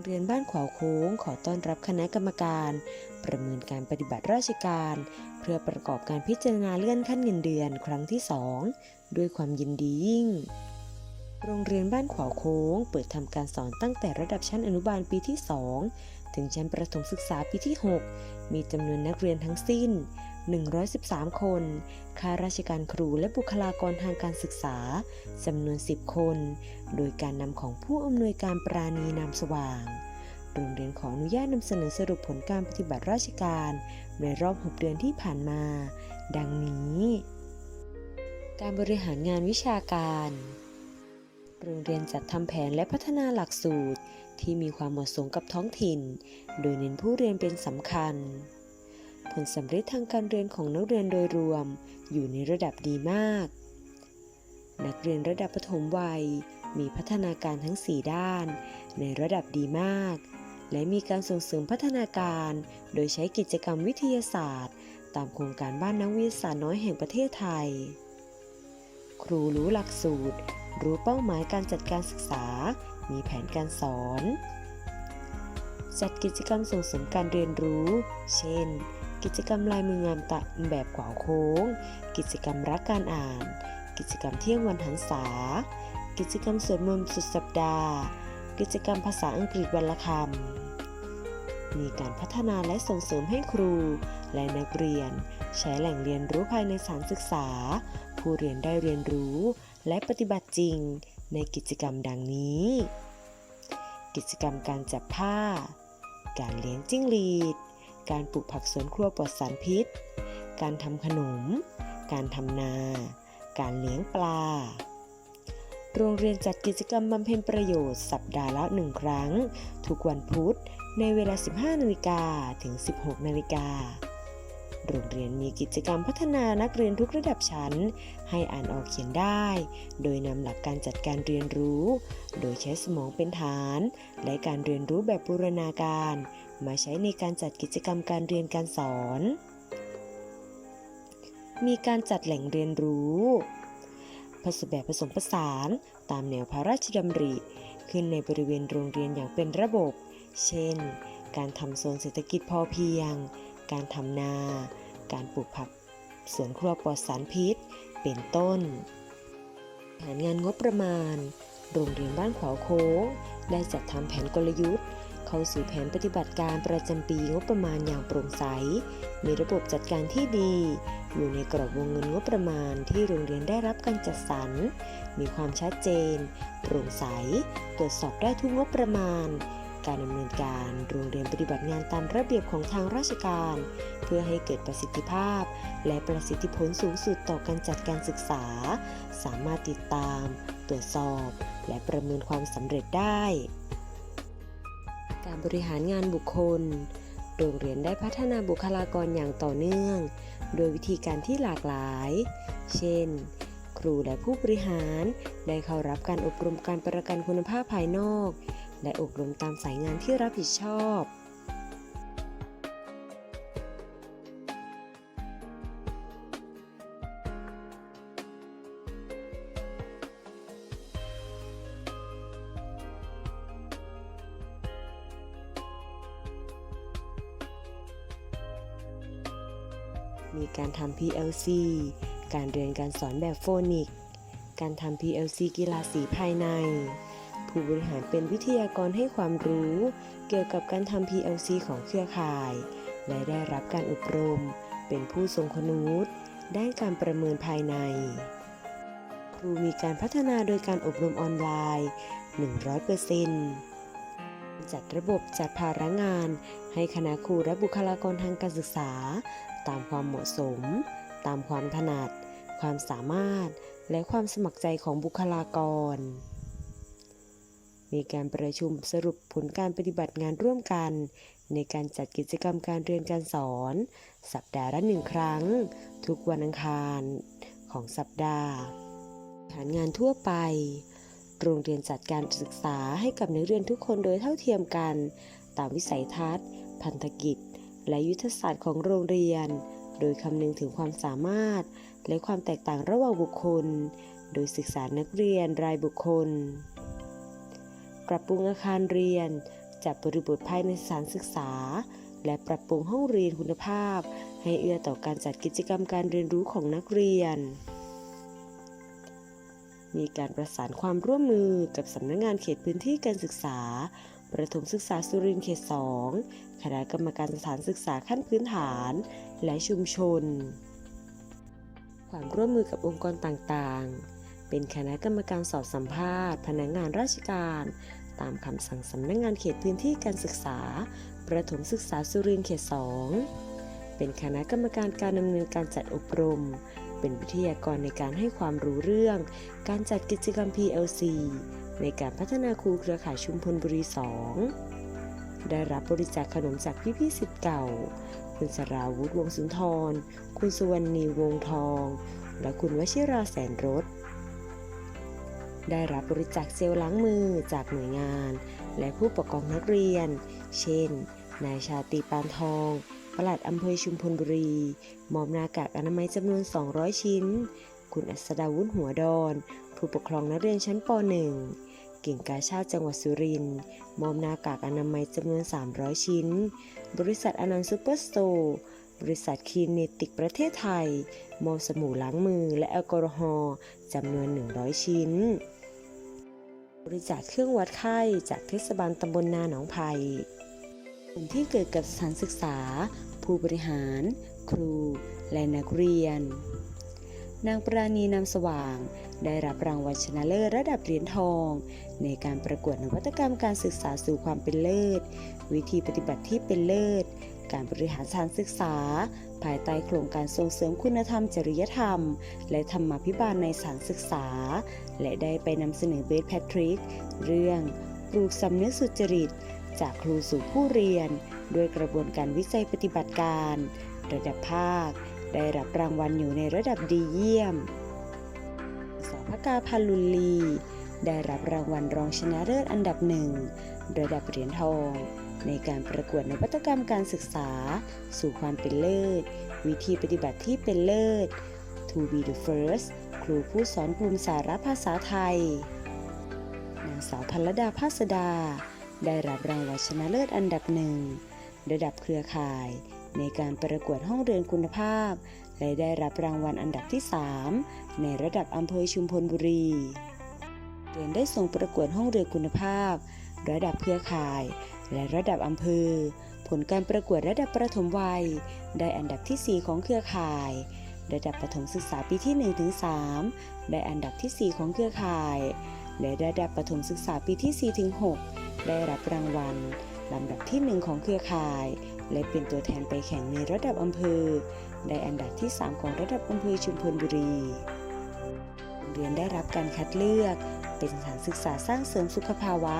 โรงเรียนบ้านขวาวโค้งขอต้อนรับคณะกรรมการ ประเมินการปฏิบัติราชการ เพื่อประกอบการพิจารณาเลื่อนขั้นเงินเดือนครั้งที่ 2 ด้วยความยินดียิ่ง โรงเรียนบ้านขวาวโค้ง เปิดทำการสอนตั้งแต่ระดับชั้นอนุบาลปีที่ 2 ถึงชั้นประถมศึกษาปีที่ 6 มีจำนวนนักเรียนทั้งสิ้น 113 คน ข้าราชการครูและบุคลากรทางการศึกษาจำนวน 10 คน โดยการนำของผู้อำนวยการปราณีนามสว่าง โรงเรียนขออนุญาตนำเสนอสรุปผลการปฏิบัติราชการ ในรอบ 6 เดือนที่ผ่านมา ดังนี้ การบริหารงานวิชาการโรงเรียนจัดทำแผนและพัฒนาหลักสูตร ที่มีความเหมาะสมกับท้องถิ่น โดยเน้นผู้เรียนเป็นสำคัญ ผลสำเร็จทางการเรียนของนักเรียนโดยรวม อยู่ในระดับดีมาก นักเรียนระดับประถมวัย มีพัฒนาการทั้ง 4 ด้าน ในระดับดีมาก และมีการส่งเสริมพัฒนาการ โดยใช้กิจกรรมวิทยาศาสตร์ ตามโครงการบ้านนักวิทยาศาสตร์น้อยแห่งประเทศไทย ครูรู้หลักสูตร รู้เป้าหมายการจัดการศึกษา มีแผนการสอน จัดกิจกรรมส่งเสริมการเรียนรู้ เช่น กิจกรรมลายมืองามตะแบบขวาวโค้ง กิจกรรมรักการอ่าน กิจกรรมเที่ยงวันหันษา กิจกรรมสวดมนต์สุดสัปดาห์ กิจกรรมภาษาอังกฤษวันละคำ มีการพัฒนาและส่งเสริมให้ครู และนักเรียน ใช้แหล่งเรียนรู้ภายในสถานศึกษา ผู้เรียนได้เรียนรู้ และปฏิบัติจริง ในกิจกรรมดังนี้ กิจกรรมการจับผ้า การเลี้ยงจิ้งหรีด การปลูกผักสวนครัวปลอดสารพิษ การทำขนม การทำนา การเลี้ยงปลา โรงเรียนจัดกิจกรรมบำเพ็ญประโยชน์สัปดาห์ละหนึ่งครั้ง ทุกวันพุธในเวลา 15 นาฬิกาถึง 16 นาฬิกาโรงเรียนมีกิจกรรมพัฒนานักเรียนทุกระดับชั้น ให้อ่านออกเขียนได้ โดยนำหลักการจัดการเรียนรู้ โดยใช้สมองเป็นฐาน และการเรียนรู้แบบบูรณาการ มาใช้ในการจัดกิจกรรมการเรียนการสอน มีการจัดแหล่งเรียนรู้ผสมแบบผสมผสาน ตามแนวพระราชดำริ ขึ้นในบริเวณโรงเรียนอย่างเป็นระบบ เช่น การทำโซนเศรษฐกิจพอเพียง การทำนา การปลูกผักสวนครัวปลอดสารพิษ เป็นต้น แผนงานงบประมาณ โรงเรียนบ้านขวาวโค้ง ได้จัดทำแผนกลยุทธ์ เข้าสู่แผนปฏิบัติการประจำปีงบประมาณอย่างโปร่งใส มีระบบจัดการที่ดี อยู่ในกรอบวงเงินงบประมาณที่โรงเรียนได้รับการจัดสรร มีความชัดเจน โปร่งใส ตรวจสอบได้ทุกงบประมาณ การดำเนินการโรงเรียนปฏิบัติงานตามระเบียบของทางราชการ เพื่อให้เกิดประสิทธิภาพ และประสิทธิผลสูงสุดต่อการจัดการศึกษา สามารถติดตาม ตรวจสอบ และประเมินความสำเร็จได้ การบริหารงานบุคคล โรงเรียนได้พัฒนาบุคลากรอย่างต่อเนื่อง โดยวิธีการที่หลากหลาย เช่น ครูและผู้บริหารได้เข้ารับการอบรมการประกันคุณภาพภายนอก และอบรมตามสายงานที่รับผิดชอบ มีการทำ PLC การเรียนการสอนแบบโฟนิก การทำ PLC กีฬาสีภายใน ผู้บริหารเป็นวิทยากรให้ความรู้เกี่ยวกับการทำ PLC ของเครือข่าย และได้รับการอบรม เป็นผู้ทรงคุณวุฒิด้านการประเมินภายใน ครูมีการพัฒนาโดยการอบรมออนไลน์ 100% จัดระบบจัดภาระงาน ให้คณะครูและบุคลากรทางการศึกษา ตามความเหมาะสม ตามความถนัด ความสามารถ และความสมัครใจของบุคลากร มีการประชุมสรุปผลการปฏิบัติงานร่วมกัน ในการจัดกิจกรรมการเรียนการสอน สัปดาห์ละหนึ่งครั้ง ทุกวันอังคารของสัปดาห์ ฐานงานทั่วไป โรงเรียนจัดการศึกษาให้กับนักเรียนทุกคนโดยเท่าเทียมกัน ตามวิสัยทัศน์ พันธกิจ และยุทธศาสตร์ของโรงเรียน โดยคำนึงถึงความสามารถ และความแตกต่างระหว่างบุคคล โดยศึกษานักเรียนรายบุคคล ปรับปรุงอาคารเรียน จัดบริบทภายในสถานศึกษา และปรับปรุงห้องเรียนคุณภาพ ให้เอื้อต่อการจัดกิจกรรมการเรียนรู้ของนักเรียน มีการประสานความร่วมมือกับสำนักงานเขตพื้นที่การศึกษา ประถมศึกษาสุรินทร์เขต 2 คณะกรรมการสถานศึกษาขั้นพื้นฐาน และชุมชน ความร่วมมือกับองค์กรต่างๆ เป็นคณะกรรมการสอบสัมภาษณ์ พนักงานราชการ ตามคำสั่งสำนักงานเขตพื้นที่การศึกษา ประถมศึกษาสุรินทร์เขต 2 เป็นคณะกรรมการการดำเนินการจัดอบรม เป็นวิทยากรในการให้ความรู้เรื่อง การจัดกิจกรรม PLC ในการพัฒนาครูเครือข่ายชุมพลบุรี 2 ได้รับบริจาคขนมจากพี่ๆสิทธิ์เก่า คุณสราวุฒิวงสุนทร คุณสุวรรณีวงทอง และคุณวชิราแสนรถได้รับบริจาคเจลล้างมือจากหน่วยงาน และผู้ปกครองนักเรียน เช่น นายชาตรีปานทอง ปลัดอำเภอชุมพลบุรี มอบหน้ากากอนามัยจำนวน 200 ชิ้น คุณอัศดาวุฒิหัวดอน ผู้ปกครองนักเรียนชั้นป .1 กิ่งกาชาติจังหวัดสุรินทร์มอบหน้ากากอนามัยจำนวน 300 ชิ้น บริษัทอนันต์ซูเปอร์สโตร์บริษัทคลินิติกประเทศไทย มอบสบู่ล้างมือและแอลกอฮอล์จำนวน 100 ชิ้น บริจาคเครื่องวัดไข้จากเทศบาลตำบลนาหนองไผ่ ผลที่เกิดกับสถานศึกษา ผู้บริหาร ครู และนักเรียน นางปราณีนามสว่าง ได้รับรางวัลชนะเลิศระดับเหรียญทอง ในการประกวดนวัตกรรมการศึกษาสู่ความเป็นเลิศ วิธีปฏิบัติที่เป็นเลิศ การบริหารสถานศึกษา ภายใต้โครงการส่งเสริมคุณธรรม จริยธรรม และธรรมาภิบาลในสถานศึกษา และได้ไปนำเสนอเบสแพทริก เรื่องปลูกสำนึกสุจริต จากครูสู่ผู้เรียน ด้วยกระบวนการวิจัยปฏิบัติการ ระดับภาค ได้รับรางวัลอยู่ในระดับดีเยี่ยมสพกาพันลุลี ได้รับรางวัลรองชนะเลิศอันดับหนึ่งระดับเหรียญทอง ในการประกวดนวัตกรรมการศึกษา สู่ความเป็นเลิศ วิธีปฏิบัติที่เป็นเลิศ To be the first ครูผู้สอนกลุ่มสาระภาษาไทย นางสาวพัลลดาภาสดา ได้รับรางวัลชนะเลิศอันดับหนึ่งระดับเครือข่าย ในการประกวดห้องเรียนคุณภาพ และได้รับรางวัลอันดับที่ 3 ในระดับอำเภอชุมพลบุรีเรียนได้ส่งประกวดห้องเรียนคุณภาพ ระดับเครือข่าย และระดับอำเภอ ผลการประกวดระดับประถมวัย ได้อันดับทีสี่4 ของเครือข่าย ระดับประถมศึกษาปีที่ 1-3 ได้อันดับทีสี่4 ของเครือข่าย และระดับประถมศึกษาปีที่ 4-6 ได้รับรางวัลลำดับที่1ของเครือข่าย และเป็นตัวแทนไปแข่งในระดับอำเภอ ได้อันดับที่ 3 ของระดับอำเภอชุมพลบุรีโรงเรียนได้รับการคัดเลือก เป็นสถานศึกษาสร้างเสริมสุขภาวะ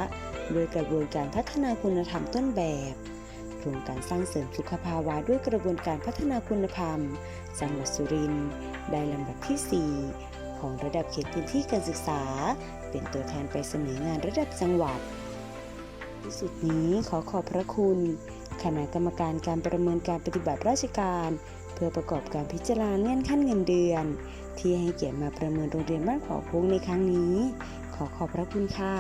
โดยกระบวนการพัฒนาคุณธรรมต้นแบบโครงการสร้างเสริมสุขภาวะด้วยกระบวนการพัฒนาคุณธรรม จังหวัดสุรินทร์ได้ลำดับที่ 4 ของระดับเขตพื้นที่การศึกษา เป็นตัวแทนไปเสนองานระดับจังหวัด ที่สุดนี้ขอขอบพระคุณ คณะกรรมการการประเมินการปฏิบัติราชการ เพื่อประกอบการพิจารณาเงื่อนขั้นเงินเดือน ที่ให้เกียรติมาประเมินโรงเรียนบ้านขอพงในครั้งนี้ ขอขอบพระคุณค่ะ